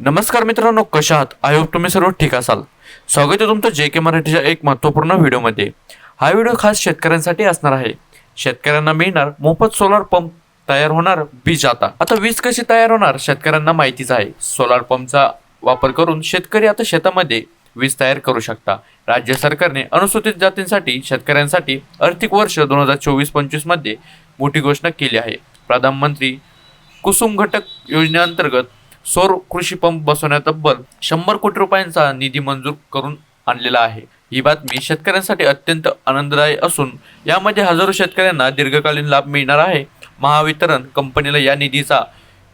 नमस्कार मित्रांनो कशा आहात? आय होप तुम्ही सर्व ठीक असाल. स्वागत आहे तुमचं जे के मराठीच्या एक महत्त्वपूर्ण व्हिडिओमध्ये. हा व्हिडिओ खास शेतकऱ्यांसाठी असणार आहे. शेतकऱ्यांना मिळणार मोफत सोलार पंप तयार होणार वीज आता. आता वीज कशी तयार होणार शेतकऱ्यांना माहितीच आहे. सोलार पंपचा वापर करून शेतकरी आता शेतामध्ये वीज तयार करू शकता. राज्य सरकारने अनुसूचित जातींसाठी शेतकऱ्यांसाठी आर्थिक वर्ष दोन हजार चोवीस पंचवीसमध्ये मोठी घोषणा केली आहे. प्रधानमंत्री कुसुम घटक योजनेअंतर्गत सौर कृषी पंप बसवण्यात तब्बल शंभर कोटी रुपयांचा निधी मंजूर करून आणलेला आहे. ही बातमी शेतकऱ्यांसाठी अत्यंत आनंददायी असून यामध्ये हजारो शेतकऱ्यांना दीर्घकालीन लाभ मिळणार आहे. महावितरण कंपनीला या निधीचा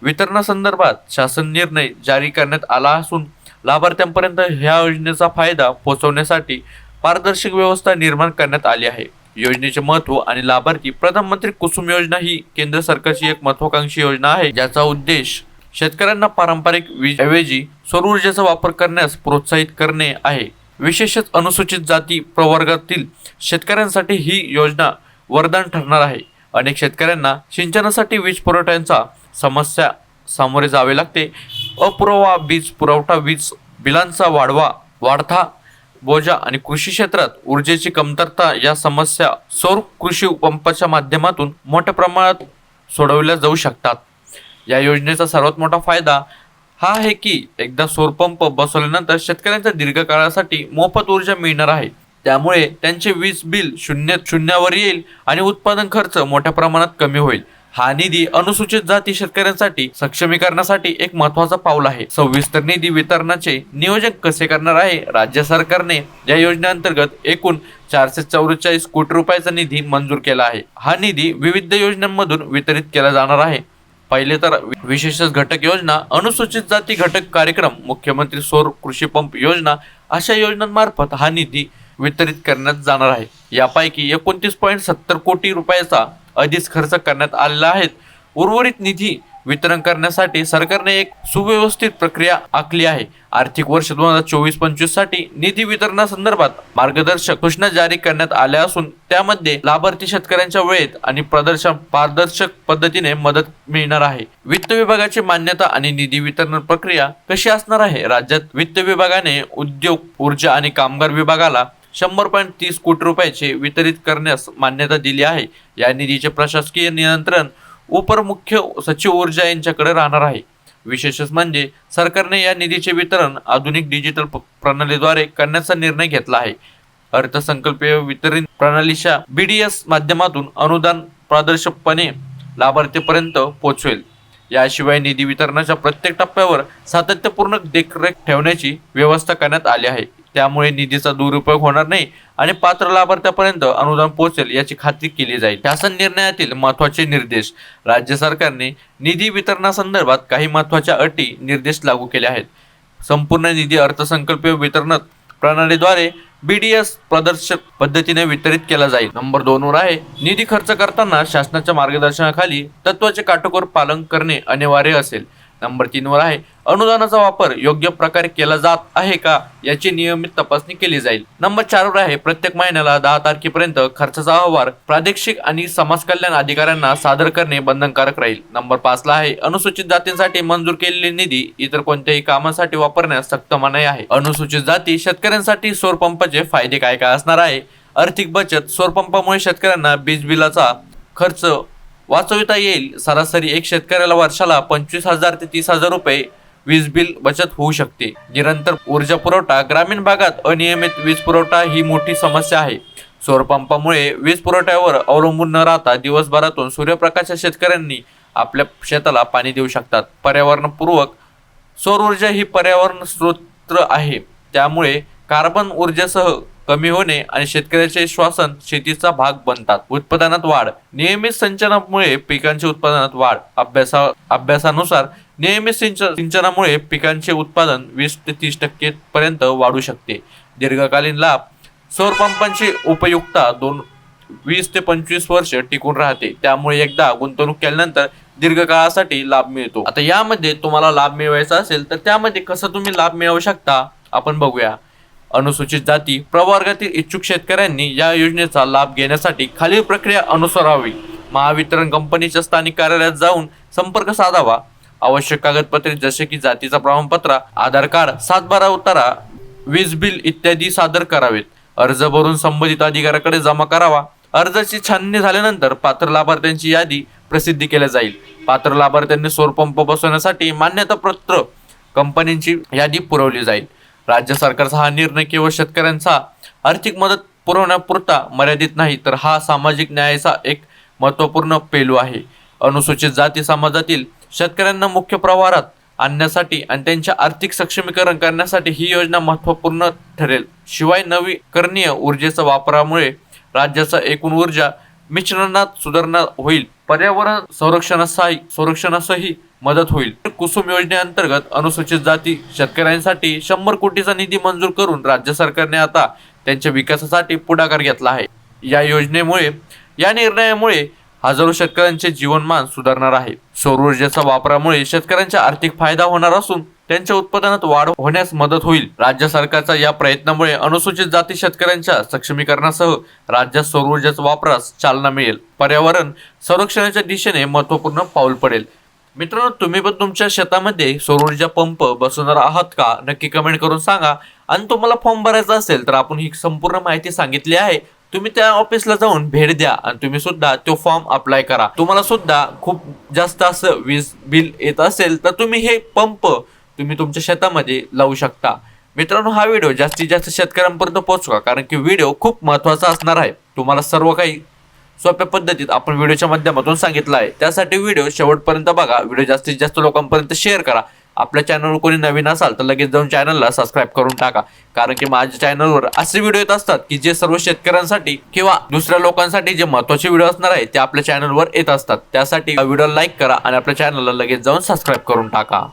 वितरणासंदर्भात शासन निर्णय जारी करण्यात आला असून लाभार्थ्यांपर्यंत ह्या योजनेचा फायदा पोहोचवण्यासाठी पारदर्शक व्यवस्था निर्माण करण्यात आली आहे. योजनेचे महत्त्व आणि लाभार्थी प्रधानमंत्री कुसुम योजना ही केंद्र सरकारची एक महत्वाकांक्षी योजना आहे. ज्याचा उद्देश शेतकऱ्यांना पारंपरिक वीजऐवजी सौर ऊर्जेचा वापर करण्यास प्रोत्साहित करणे आहे. विशेषच अनुसूचित जाती प्रवर्गातील शेतकऱ्यांसाठी ही योजना वरदान ठरणार आहे. अनेक शेतकऱ्यांना सिंचनासाठी वीज पुरवठ्यांचा समस्या सामोरे जावे लागते. अपुरवा वीज पुरवठा वीज बिलांचा वाढवा वाढता बोजा आणि कृषी क्षेत्रात ऊर्जेची कमतरता या समस्या सौर कृषी पंपाच्या माध्यमातून मोठ्या प्रमाणात सोडवल्या जाऊ शकतात. या योजनेचा सर्वात मोठा फायदा हा आहे की एकदा सौरपंप बसवल्यानंतर शेतकऱ्यांच्या दीर्घकाळासाठी मोफत ऊर्जा मिळणार आहे. त्यामुळे त्यांचे वीज बिल शून्य शून्यावर येईल आणि उत्पादन खर्च मोठ्या प्रमाणात कमी होईल. हा निधी अनुसूचित जाती शेतकऱ्यांसाठी सक्षमीकरणासाठी एक महत्त्वाचा पाऊल आहे. सविस्तर निधी वितरणाचे नियोजन कसे करणार आहे? राज्य सरकारने या योजनेअंतर्गत एकूण चारशे चौवेचाळीस कोटी रुपयाचा निधी मंजूर केला आहे. हा निधी विविध योजनांमधून वितरित केला जाणार आहे. पहिले तर विशेष घटक योजना अनुसूचित जाती घटक कार्यक्रम मुख्यमंत्री सौर कृषी पंप योजना अशा योजनांमार्फत हा निधी वितरित करण्यात जाणार आहे. यापैकी एकोणतीस पॉईंट सत्तर कोटी रुपयाचा अधिक खर्च करण्यात आलेला आहे. उर्वरित निधी वितरण करण्यासाठी सरकारने एक सुव्यवस्थित प्रक्रिया आखली आहे. आर्थिक वर्ष दोन हजार चोवीस पंचवीससाठी निधी वितरणासंदर्भात मार्गदर्शक सूचना जारी करण्यात आल्या असून त्यामध्ये लाभार्थी शेतकऱ्यांच्या वेळेत आणि प्रदर्शन पारदर्शक पद्धतीने मदत मिळणार आहे. वित्त विभागाची मान्यता आणि निधी वितरण प्रक्रिया कशी असणार आहे? राज्यात वित्त विभागाने उद्योग ऊर्जा आणि कामगार विभागाला शंभर पॉईंट तीस कोटी रुपयाचे वितरित करण्यास मान्यता दिली आहे. या निधीचे प्रशासकीय नियंत्रण उपरमुख्य सचिव ऊर्जा यांच्याकडे राहणार आहे. विशेषच म्हणजे सरकारने या निधीचे वितरण आधुनिक डिजिटल प- प्रणालीद्वारे करण्याचा निर्णय घेतला आहे. अर्थसंकल्पीय वितरण प्रणालीच्या बीडीएस माध्यमातून अनुदान पारदर्शकपणे लाभार्थीपर्यंत पोहोचवेल. याशिवाय निधी वितरणाच्या प्रत्येक टप्प्यावर सातत्यपूर्ण देखरेख ठेवण्याची व्यवस्था करण्यात आली आहे. त्यामुळे निधीचा दुरुपयोग होणार नाही आणि पात्र लाभार्थ्यापर्यंत अनुदान पोहोचेल याची खात्री केली जाईल. शासन निर्णयातील महत्त्वाचे निर्देश. राज्य सरकारने निधी वितरणासंदर्भात काही महत्त्वाच्या अटी निर्देश लागू केले आहेत. संपूर्ण निधी अर्थसंकल्पीय वितरण प्रणालीद्वारे बी डी एस प्रदर्शक पद्धतीने वितरित केला जाईल. नंबर दोन वर आहे निधी खर्च करताना शासनाच्या मार्गदर्शनाखाली तत्वाचे काटोकोर पालन करणे अनिवार्य असेल. नंबर तीनवर आहे. अनुदानाचा वापर योग्य प्रकारे केला जात आहे का? याची नियमित तपासणी केली जाईल. नंबर चारवर आहे प्रत्येक महिन्याला दहा तारखेपर्यंत खर्चाचा अहवाल प्रादेशिक आणि समाज कल्याण अधिकाऱ्यांना सादर करणे बंधनकारक राहील. नंबर पाच ला आहे अनुसूचित जातींसाठी मंजूर केलेली निधी इतर कोणत्याही कामासाठी वापरण्यास सक्त मनाई आहे. अनुसूचित जाती शेतकऱ्यांसाठी सौर पंपाचे फायदे काय काय असणार आहे? आर्थिक बचत सौरपंपामुळे शेतकऱ्यांना वीज बिलाचा खर्च वाचविता येईल. सरासरी एक शेतकऱ्याला वर्षाला पंचवीस हजार ते तीस हजार रुपये वीज बिल बचत होऊ शकते. निरंतर ऊर्जा पुरवठा ग्रामीण भागात अनियमित वीज पुरवठा ही मोठी समस्या आहे. सौर पंपामुळे वीज पुरवठ्यावर अवलंबून न राहता दिवसभरातून सूर्यप्रकाशात शेतकऱ्यांनी आपल्या शेताला पाणी देऊ शकतात. पर्यावरणपूर्वक सौर ऊर्जा ही पर्यावरण स्रोत आहे. त्यामुळे कार्बन ऊर्जेसह कमी होणे आणि शेतकऱ्याचे श्वासन शेतीचा भाग बनतात. उत्पादनात वाढ. नियमित सिंचनामुळे पिकांचे उत्पादनात वाढ. अभ्यासा अभ्यासानुसार नियमित सिंचनामुळे पिकांचे उत्पादन वीस ते तीस टक्के पर्यंत वाढू शकते. दीर्घकालीन लाभ. सौर पंपांची उपयुक्तता दोन वीस ते पंचवीस वर्ष टिकून राहते. त्यामुळे एकदा गुंतवणूक केल्यानंतर दीर्घकाळासाठी लाभ मिळतो. आता यामध्ये तुम्हाला लाभ मिळवायचा असेल तर त्यामध्ये कसं तुम्ही लाभ मिळवू शकता? आपण बघूया. अनुसूचित जाती प्रवर्गातील इच्छुक शेतकऱ्यांनी या योजनेचा लाभ घेण्यासाठी खालील प्रक्रिया अनुसरावी. महावितरण कंपनीच्या स्थानिक कार्यालयात जाऊन संपर्क साधावा. आवश्यक कागदपत्रे जसे की जातीचा प्रमाणपत्र आधार कार्ड सातबारा उतारा वीज बिल इत्यादी सादर करावेत. अर्ज भरून संबंधित अधिकाऱ्याकडे जमा करावा. अर्जाची छाननी झाल्यानंतर पात्र लाभार्थ्यांची यादी प्रसिद्धी केल्या जाईल. पात्र लाभार्थ्यांनी सौरपंप बसवण्यासाठी मान्यतापत्र कंपन्यांची यादी पुरवली जाईल. राज्य सरकारचा हा निर्णय केवळ शेतकऱ्यांचा आर्थिक मदत पुरवण्यापुरता मर्यादित नाही तर हा सामाजिक न्यायाचा एक महत्त्वपूर्ण पैलू आहे. अनुसूचित जाती समाजातील शेतकऱ्यांना मुख्य प्रवाहात आणण्यासाठी आणि त्यांचे आर्थिक सक्षमीकरण करण्यासाठी ही योजना महत्त्वपूर्ण ठरेल. शिवाय नवीकरणीय ऊर्जेच्या वापरामुळे राज्याचा एकूण ऊर्जा मिश्रणात सुधारणा होईल. पर्यावरण संरक्षणासही संरक्षणासही मदत होईल. कुसुम योजनेअंतर्गत अनुसूचित जाती शेतकऱ्यांसाठी शंभर कोटीचा निधी मंजूर करून राज्य सरकारने आता त्यांच्या विकासासाठी पुढाकार घेतला आहे. या योजनेमुळे या निर्णयामुळे हजारो शेतकऱ्यांचे जीवनमान सुधारणार आहे. सौर ऊर्जेच्या वापरामुळे शेतकऱ्यांचा आर्थिक फायदा होणार असून त्यांच्या उत्पादनात वाढ होण्यास मदत होईल. राज्य सरकारच्या या प्रयत्नामुळे अनुसूचित जाती शेतकऱ्यांच्या सक्षमीकरणासह राज्यात सौर ऊर्जेच्या वापरास चालना मिळेल. पर्यावरण संरक्षणाच्या दिशेने महत्त्वपूर्ण पाऊल पडेल. मित्रांनो तुम्ही पण तुमच्या शेतामध्ये सौर ऊर्जा पंप बसवणार आहात का? नक्की कमेंट करून सांगा. आणि तुम्हाला फॉर्म भरायचा असेल तर आपण ही संपूर्ण माहिती सांगितली आहे. तुम्ही त्या ऑफिसला जाऊन भेट द्या आणि तुम्ही सुद्धा तो फॉर्म अप्लाय करा. तुम्हाला सुद्धा खूप जास्त असं वीज बिल येत असेल तर तुम्ही हे पंप तुम्ही तुमच्या शेतामध्ये लावू शकता. मित्रांनो हा व्हिडिओ जास्तीत जास्त शेतकऱ्यांपर्यंत पोहोचवा कारण की व्हिडिओ खूप महत्त्वाचा असणार आहे. तुम्हाला सर्व काही सोप्या पद्धतीत आपण व्हिडिओच्या माध्यमातून सांगितलं आहे. त्यासाठी व्हिडिओ शेवटपर्यंत बघा. व्हिडिओ जास्तीत जास्त लोकांपर्यंत शेअर करा. आपल्या चॅनलवर कोणी नवीन असाल तर लगेच जाऊन चॅनलला सबस्क्राईब करून टाका. कारण की माझ्या चॅनलवर असे व्हिडिओ येत असतात की जे सर्व शेतकऱ्यांसाठी किंवा दुसऱ्या लोकांसाठी जे महत्त्वाचे व्हिडिओ असणार आहे ते आपल्या चॅनलवर येत असतात. त्यासाठी व्हिडिओ लाईक करा आणि आपल्या चॅनलला लगेच जाऊन सबस्क्राईब करून टाका.